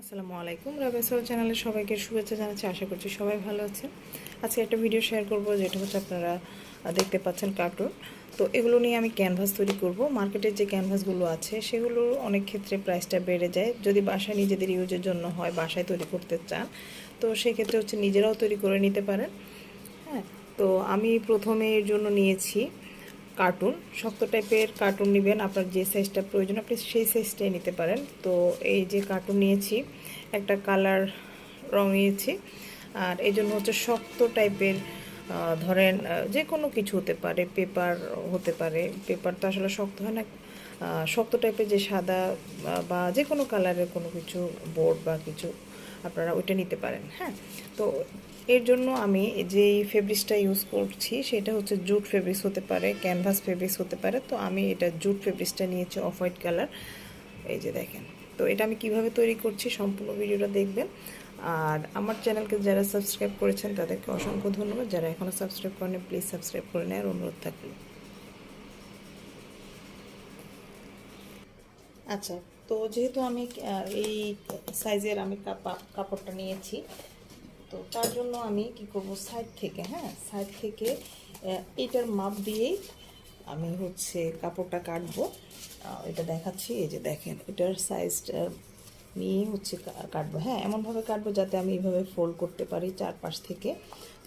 আসসালামু আলাইকুম। রাবেসল চ্যানেলে সবাইকে শুভেচ্ছা জানাচ্ছি, আশা করছি সবাই ভালো আছেন। আজকে একটা ভিডিও শেয়ার করব, যেটা হচ্ছে আপনারা দেখতে পাচ্ছেন কার্টুন তো এগুলো নিয়ে আমি ক্যানভাস তৈরি করব। মার্কেটের যে ক্যানভাসগুলো আছে, সেগুলো অনেক ক্ষেত্রে প্রাইসটা বেড়ে যায়। যদি বাসায় নিজেদের ইউজের জন্য হয়, বাসায় তৈরি করতে চান, তো সেক্ষেত্রে হচ্ছে নিজেরাও তৈরি করে নিতে পারেন। হ্যাঁ তো আমি প্রথমে এর জন্য নিয়েছি কার্টুন শক্ত টাইপের কার্টুন নেবেন, আপনার যে সাইজটা প্রয়োজন, আপনি সেই সাইজটাই নিতে পারেন। তো এই যে কার্টুন নিয়েছি, একটা কালার রং নিয়েছি, আর এই জন্য হচ্ছে শক্ত টাইপের ধরেন যে কোনো কিছু হতে পারে পেপার হতে পারে। পেপার তো আসলে শক্ত হয় না। শক্ত টাইপের যে সাদা বা যে কোনো কালারের কোনো কিছু বোর্ড বা কিছু, আপনারা ওইটা নিতে পারেন হ্যাঁ? তো এর জন্য আমি যেই ফেব্রিক্সটা ইউজ করছি, সেটা হচ্ছে জুট ফেব্রিক্স হতে পারে ক্যানভাস ফেব্রিক্স হতে পারে। তো আমি এটা জুট ফেব্রিক্সটা নিয়েছি অফ হোয়াইট কালার এই যে দেখেন। তো এটা আমি কীভাবে তৈরি করছি সম্পূর্ণ ভিডিওটা দেখবেন। আর আমার চ্যানেলকে যারা সাবস্ক্রাইব করেছেন, তাদেরকে অসংখ্য ধন্যবাদ। যারা এখনও সাবস্ক্রাইব করেন প্লিজ সাবস্ক্রাইব করে নেওয়ার অনুরোধ থাকল। আচ্ছা তো যেহেতু আমি এই সাইজের আমি কাপা, কাপড়টা নিয়েছি তো তার জন্য আমি কি করব সাইড থেকে হ্যাঁ সাইড থেকে এটার মাপ দিয়েই আমি হচ্ছে কাপড়টা কাটবো। এটা দেখাচ্ছি, এই যে দেখেন, এটার সাইজটা নিয়ে হচ্ছে কাটবো হ্যাঁ এমনভাবে কাটবো যাতে আমি এইভাবে ফোল্ড করতে পারি চারপাশ থেকে।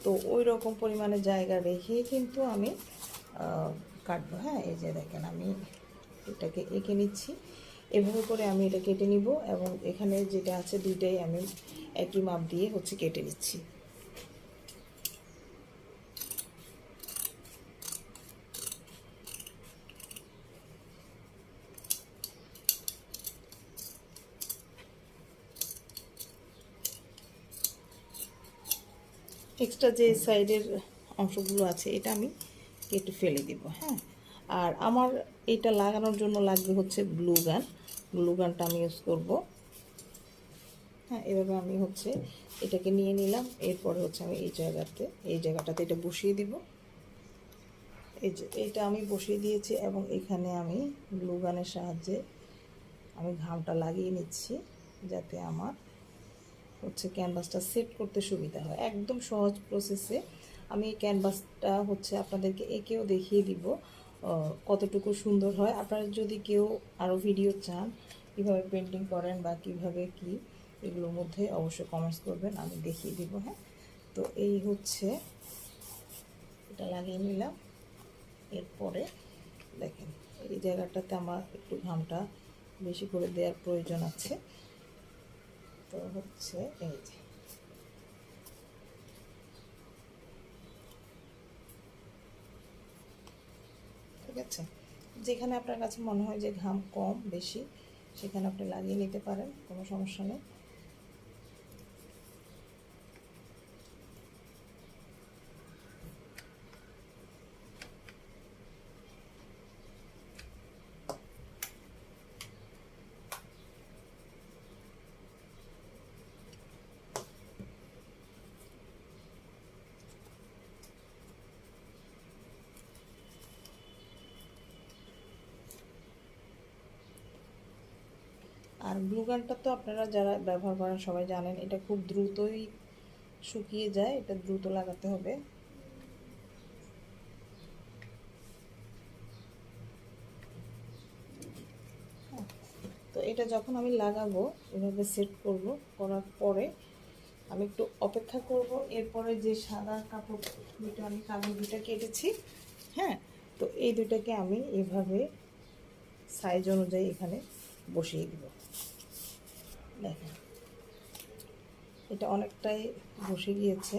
তো ওই রকম পরিমাণে জায়গা রেখে কিন্তু আমি কাটবো হ্যাঁ এই যে দেখেন, আমি এটাকে এঁকে নিচ্ছি। এভাবে করে আমি এটা কেটে নিব এবং এখানে যেটা আছে দুইটাই আমি একই মাপ দিয়ে হচ্ছে কেটে নিচ্ছি। এক্সট্রা যে সাইডের অংশগুলো আছে, এটা আমি কেটে ফেলে দিব হ্যাঁ? আর আমার এটা লাগানোর জন্য লাগবে হচ্ছে গ্লু গান গ্লু গানটা আমি ইউজ করব। হ্যাঁ এভাবে আমি হচ্ছে এটাকে নিয়ে নিলাম। এরপরে হচ্ছে আমি এই জায়গাতে, এই জায়গাটাতে এটা বসিয়ে দিব। এই যে, এটা আমি বসিয়ে দিয়েছি এবং এখানে আমি গ্লু গানের সাহায্যে আমি ঘামটা লাগিয়ে নিচ্ছি যাতে আমার হচ্ছে ক্যানভাসটা সেট করতে সুবিধা হয়। একদম সহজ প্রসেসে আমি এই ক্যানভাসটা হচ্ছে আপনাদেরকে একেও দেখিয়ে দিব। কতটুকু সুন্দর হয়। আপনারা যদি কেউ আরও ভিডিও চান, কীভাবে পেন্টিং করেন বা কীভাবে কি, এগুলোর মধ্যে অবশ্যই কমেন্টস করবেন, আমি দেখিয়ে দিব হ্যাঁ? তো এই হচ্ছে, এটা লাগিয়ে নিলাম। এরপরে দেখেন, এই জায়গাটাতে আমার একটু ঘামটা বেশি করে দেওয়ার প্রয়োজন আছে। তো হচ্ছে এই যে। ঠিক আছে যেখানে আপনার কাছে মনে হয় যে ঘাম কম, বেশি, সেখানে আপনি লাগিয়ে নিতে পারেন, কোনো সমস্যা নেই। আর গ্লু গানটা তো আপনারা যারা ব্যবহার করেন সবাই জানেন, এটা খুব দ্রুতই শুকিয়ে যায়, এটা দ্রুত লাগাতে হবে। তো এটা যখন আমি লাগাবো, এভাবে সেট করব, করার পরে আমি একটু অপেক্ষা করব, এরপরে যে সাদা কাপড় দুটো আমি কাগজ দুটা কেটেছি হ্যাঁ তো এই দুটাকে আমি এভাবে সাইজ অনুযায়ী এখানে বসিয়ে দিব। দেখেন। এটা অনেকটাই বসে গিয়েছে।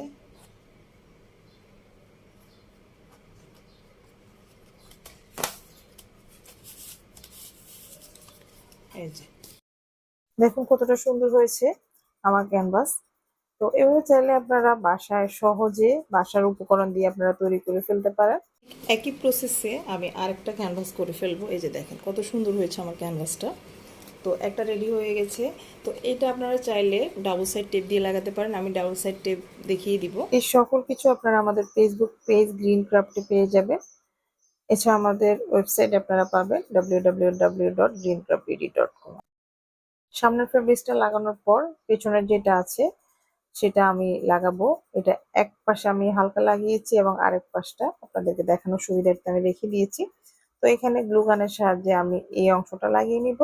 দেখুন কতটা সুন্দর হয়েছে আমার ক্যানভাস। তো এভাবে চাইলে আপনারা বাসায় সহজে বাসার উপকরণ দিয়ে আপনারা তৈরি করে ফেলতে পারেন। একই প্রসেসে আমি আরেকটা ক্যানভাস করে ফেলব। এই যে দেখেন কত সুন্দর হয়েছে আমার ক্যানভাসটা তো একটা রেডি হয়ে গেছে। তো এটা আপনারা চাইলে ডাবল সাইড টেপ দিয়ে লাগাতে পারেন, আমি ডাবল সাইড টেপ দেখিয়ে দিব। এই সকল কিছু আপনারা আমাদের ফেসবুক পেজ গ্রিন ক্রাফটে পেয়ে যাবেন। এছাড়া আমাদের ওয়েবসাইট আপনারা পাবেন ডট সামনের ফেব্রিক্সটা লাগানোর পর পেছনের যেটা আছে, সেটা আমি লাগাবো। এটা এক পাশে আমি হালকা লাগিয়েছি এবং আরেক পাশটা আপনাদেরকে দেখানোর সুবিধার্থে আমি রেখে দিয়েছি। তো এখানে গ্লু গানের সাহায্যে আমি এই অংশটা লাগিয়ে নিব।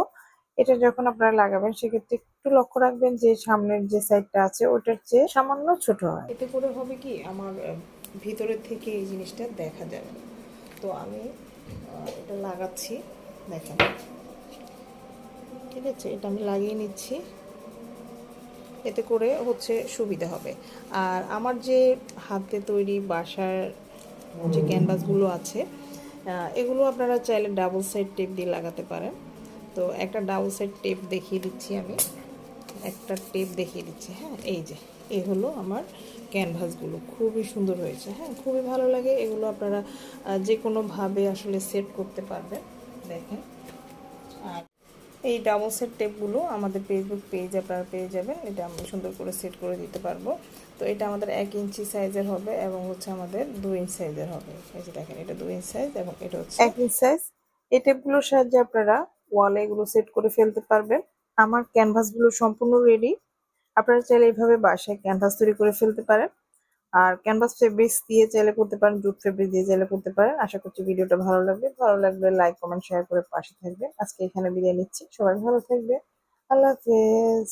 এটা যখন আপনারা লাগাবেন, সেক্ষেত্রে একটু লক্ষ্য রাখবেন যে সামনের যে সাইডটা আছে ওটার চেয়ে সামান্য ছোট হয়। এতে করে হবে কি? আমার ভিতরের থেকে এই জিনিসটা দেখা যাবে। তো আমি এটা লাগাচ্ছি, দেখেন। ঠিক আছে, এটা আমি লাগিয়ে নিচ্ছি। এতে করে হচ্ছে সুবিধা হবে। আর আমার যে হাতে তৈরি বাসার যে ক্যানভাসগুলো আছে এগুলো আপনারা চাইলে ডাবল সাইড টেপ দিয়ে লাগাতে পারেন। তো একটা সাইড টেপ দেখিয়ে দিচ্ছি আমি। একটা টেপ দেখিয়ে দিচ্ছি হ্যাঁ? এই যে এই হলো আমার ক্যানভাসগুলো খুবই সুন্দর হয়েছে হ্যাঁ? খুবই ভালো লাগে। এগুলো আপনারা যে কোনোভাবে আসলে সেট করতে পারবেন। দেখেন। আর এই ডাবল সেট টেপগুলো আমাদের ফেসবুক পেজে আপনারা পেয়ে যাবেন। এটা আমরা সুন্দর করে সেট করে দিতে পারব। তো এটা আমাদের এক ইঞ্চি সাইজের হবে এবং হচ্ছে আমাদের দুই ইঞ্চ সাইজের হবে। এই যে দেখেন, এটা দুই ইঞ্চ সাইজ এবং এটা হচ্ছে এক ইঞ্চ সাইজ এই টেপগুলোর সাহায্যে আপনারা ওয়ালে এগুলো সেট করে ফেলতে পারবেন। আমার ক্যানভাসগুলো সম্পূর্ণ রেডি আপনারা চাইলে এইভাবে বাসায় ক্যানভাস তৈরি করে ফেলতে পারেন। আর ক্যানভাস ফেব্রিক্স দিয়ে চাইলে করতে পারেন, জুট ফেব্রিক দিয়ে চাইলে করতে পারেন। আশা করছি ভিডিওটা ভালো লাগবে। ভালো লাগলে লাইক কমেন্ট শেয়ার করে পাশে থাকবেন। আজকে এখানে বিদায় নিচ্ছি। সবাই ভালো থাকবে আল্লাহ হাফেজ।